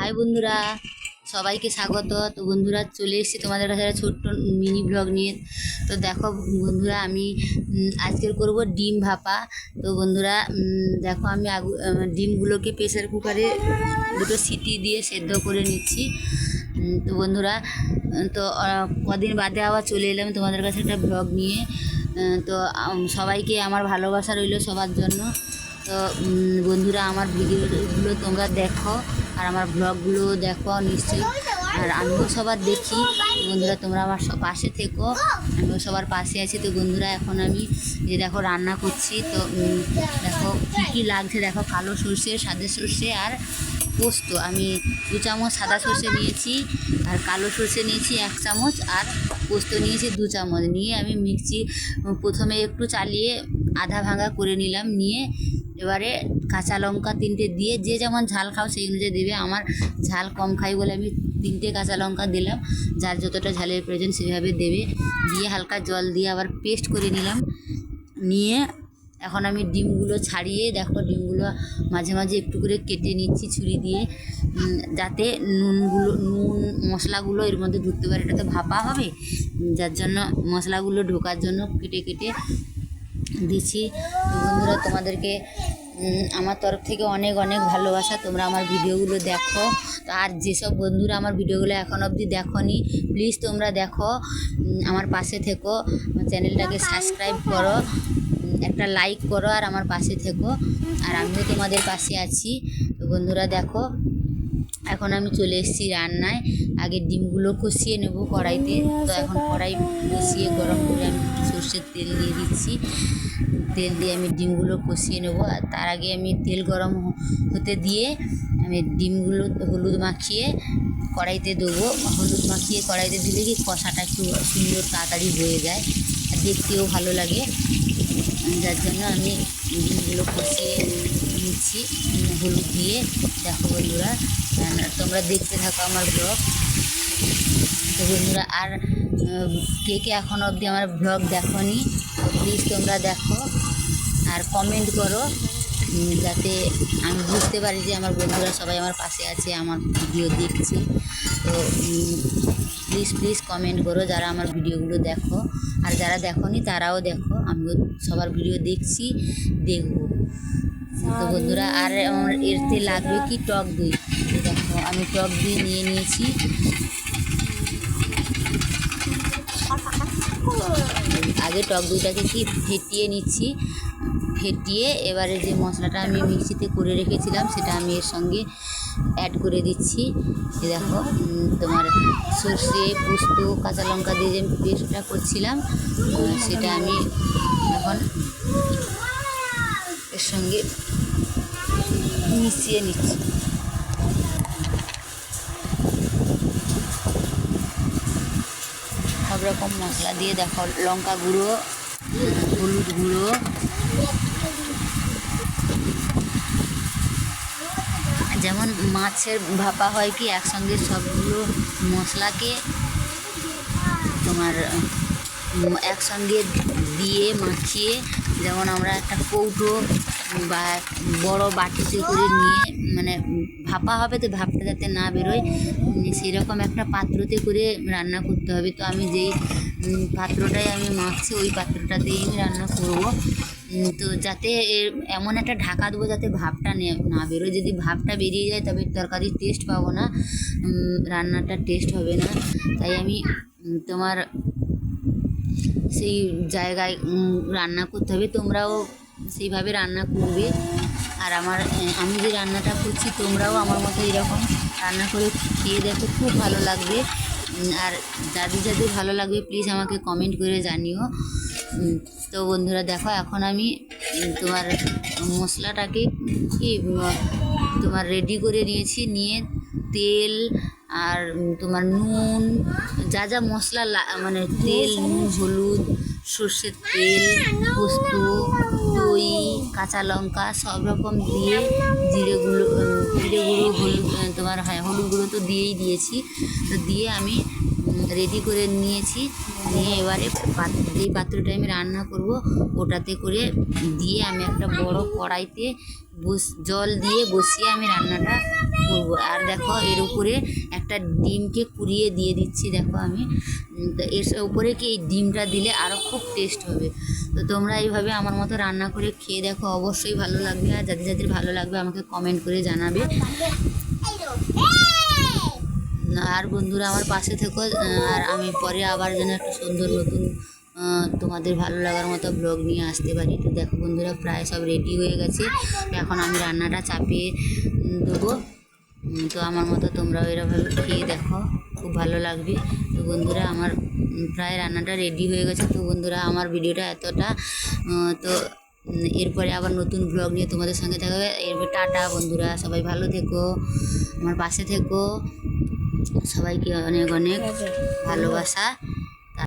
High বন্ধুরা, সবাইকে স্বাগত। তো বন্ধুরা, চলে এসেছি তোমাদের কাছে একটা ছোট্ট মিনি ব্লগ নিয়ে। তো দেখো বন্ধুরা, আমি আজকের করব ডিম ভাপা। তো বন্ধুরা দেখো আমি আগু ডিমগুলোকে প্রেসার কুকারে দুটো সিটি দিয়ে সেদ্ধ করে নিচ্ছি। তো বন্ধুরা তো কদিন বাদে আবার চলে এলাম তোমাদের কাছে একটা ব্লগ নিয়ে। তো সবাইকে আমার ভালোবাসা রইল সবার জন্য। তো বন্ধুরা, আমার ভিডিওগুলো তোমরা দেখো। আর আমার ব্লগগুলো দেখো নিশ্চয়ই। আর আমিও সবার দেখি। বন্ধুরা, তোমরা আমার পাশে থেকো। আমিও সবার পাশে আছি। তো বন্ধুরা, এখন আমি যে দেখো রান্না করছি। তো দেখো কী কী লাগছে? দেখো কালো সর্ষে, সাদা সর্ষে আর পোস্ত। আমি দু চামচ সাদা সর্ষে নিয়েছি আর কালো সর্ষে নিয়েছি এক চামচ আর পোস্ত নিয়েছি দু চামচ। নিয়ে আমি মিক্সি, প্রথমে একটু চালিয়ে আধা ভাঙা করে নিলাম। নিয়ে এবারে কাঁচা লঙ্কা তিনটে দিয়ে যে যেমন ঝাল খাও সেই অনুযায়ী দেবে। আমার ঝাল কম খাই বলে আমি তিনটে কাঁচা লঙ্কা দিলাম। যার যতটা ঝালের প্রয়োজন সেভাবে দেবে। দিয়ে হালকা জল দিয়ে আবার পেস্ট করে নিলাম। নিয়ে এখন আমি ডিমগুলো ছাড়িয়ে দেখো ডিমগুলো মাঝে মাঝে একটু করে কেটে নিচ্ছি ছুরি দিয়ে। যাতে নুনগুলো, নুন মশলাগুলো এর মধ্যে ঢুকতে পারে। এটা তো ভাপা হবে। যার জন্য মশলাগুলো ঢোকার জন্য কেটে কেটে দিচ্ছি। বন্ধুরা, তোমাদেরকে আমার তরফ থেকে অনেক অনেক ভালোবাসা। তোমরা আমার ভিডিওগুলো দেখো। আর যেসব বন্ধুরা আমার ভিডিওগুলো এখন অবধি দেখোনি প্লিজ তোমরা দেখো। আমার পাশে থেকো। আমার চ্যানেলটাকে সাবস্ক্রাইব করো। একটা লাইক করো আর আমার পাশে থেকো। আর আমিও তোমাদের পাশে আছি। তো বন্ধুরা, দেখো। এখন আমি চলে এসেছি রান্নায়। আগে ডিমগুলো কষিয়ে নেব কড়াইতে। তো এখন কড়াই কষিয়ে গরম করে আমি সর্ষের তেল দিয়ে দিচ্ছি। তেল দিয়ে আমি ডিমগুলো কষিয়ে নেব। আর তার আগে আমি তেল গরম হতে দিয়ে আমি ডিমগুলো হলুদ মাখিয়ে কড়াইতে দেবো। হলুদ মাখিয়ে কড়াইতে দিলে কি কষাটা একটু সুন্দর তাড়াতাড়ি হয়ে যায়। আর দেখতেও ভালো লাগে। যার জন্য আমি ডিমগুলো কষিয়ে উম, হলুদ দিয়ে। দেখো বন্ধুরা তোমরা দেখতে থাকো আমার ব্লগ তো বন্ধুরা আর কে কে এখনও অবধি আমার ব্লগ দেখোনি প্লিজ তোমরা দেখো। আর কমেন্ট করো যাতে আমি বুঝতে পারি যে আমার বন্ধুরা সবাই আমার পাশে আছে আমার ভিডিও দেখছে। তো প্লিজ প্লিজ কমেন্ট করো যারা আমার ভিডিওগুলো দেখো। আর যারা দেখোনি তারাও দেখো আমিও সবার ভিডিও দেখছি দেখব। তো বন্ধুরা, আর আমার এরতে লাগবে কি? টক দই। দেখো, আমি টক দই নিয়ে নিয়েছি। আগে টক দইটাকে কি? ফেটিয়ে নিচ্ছি। ফেটিয়ে এবারে যে মশলাটা আমি মিক্সিতে করে রেখেছিলাম, সেটা আমি এর সঙ্গে অ্যাড করে দিচ্ছি। দেখো তোমার সর্ষে, পোস্ত, কাঁচা লঙ্কা দিয়ে যে পেস্টটা করছিলাম সেটা আমি এখন এর সঙ্গে মিশিয়ে নিচ্ছি। সব রকম মশলা দিয়ে দেখো, লঙ্কা গুঁড়ো, হলুদ গুঁড়ো। যেমন মাছের ভাপা হয় কি, একসঙ্গে সবগুলো মশলাকে তোমার একসঙ্গে দিয়ে মাখিয়ে যেমন আমরা একটা কৌটো বা বড় বাটিতে করে নিয়ে মানে ভাপা হবে তো ভাপটা যাতে না বেরোয় উম, সেই রকম একটা পাত্রতে করে রান্না করতে হবে। তো আমি যেই উম, পাত্রটায় আমি মাখছি ওই পাত্রটাতেই আমি রান্না করব। তো যাতে এমন একটা ঢাকা দেবো যাতে ভাপটা নে- বেরোয়। যদি ভাপটা বেরিয়ে যায় তবে তরকারির টেস্ট পাবো না। রান্নাটা টেস্ট হবে না। তাই আমি তোমার সেই জায়গায় রান্না করতে হবে। তোমরাও সেইভাবে রান্না করবে। আর আমার, আমি যে রান্নাটা করছি, তোমরাও আমার মতো এরকম রান্না করে খেয়ে দেখো, খুব ভালো লাগবে। আর যাদের যাদের ভালো লাগবে প্লিজ আমাকে কমেন্ট করে জানিও। তো বন্ধুরা, দেখো, এখন আমি তোমার মশলাটাকে কি, তোমার রেডি করে নিয়েছি। নিয়ে তেল আর তোমার নুন, যা যা মশলা মানে তেল, নুন, হলুদ, সর্ষের তেল, পোস্ত, দই, কাঁচা লঙ্কা সব রকম দিয়ে জিরে গুঁড়ো জিরে গুঁড়ো, হলুদ তোমার হ্যাঁ হলুদ গুঁড়ো তো দিয়েই দিয়েছি। তো দিয়ে আমি রেডি করে নিয়েছি। নিয়ে এবারে যেই পাত্রটা আমি রান্না করব। ওটাতে করে দিয়ে আমি একটা বড় কড়াইতে বস, জল দিয়ে বসিয়ে আমি রান্নাটা করব। আর দেখো, এর উপরে একটা ডিমকে কুড়িয়ে দিয়ে দিচ্ছি, দেখো আমি। এর উপরে কি এই ডিমটা দিলে আরও খুব টেস্ট হবে? তো তোমরা এইভাবে আমার মতো রান্না করে খেয়ে দেখো। অবশ্যই ভালো লাগবে। আর যাদের যাদের ভালো লাগবে আমাকে কমেন্ট করে জানাবে। আর বন্ধুরা আমার পাশে থেকো আর আমি পরে আবার যেন একটা সুন্দর নতুন তোমাদের ভালো লাগার মতো ব্লগ নিয়ে আসতে পারি। তো দেখো বন্ধুরা, প্রায় সব রেডি হয়ে গেছে। এখন আমি রান্নাটা চাপিয়ে দেবো। তো আমার মতো তোমরাও এরকমভাবে খেয়ে দেখো, খুব ভালো লাগবে। তো বন্ধুরা, আমার প্রায় রান্নাটা রেডি হয়ে গেছে। তো বন্ধুরা, আমার ভিডিওটা এতটা তো এরপরে আবার নতুন ব্লগ নিয়ে তোমাদের সঙ্গে থাকবে। এরপর টাটা বন্ধুরা, সবাই ভালো থেকো, আমার পাশে থেকো। সবাইকে অনেক অনেক ভালোবাসা।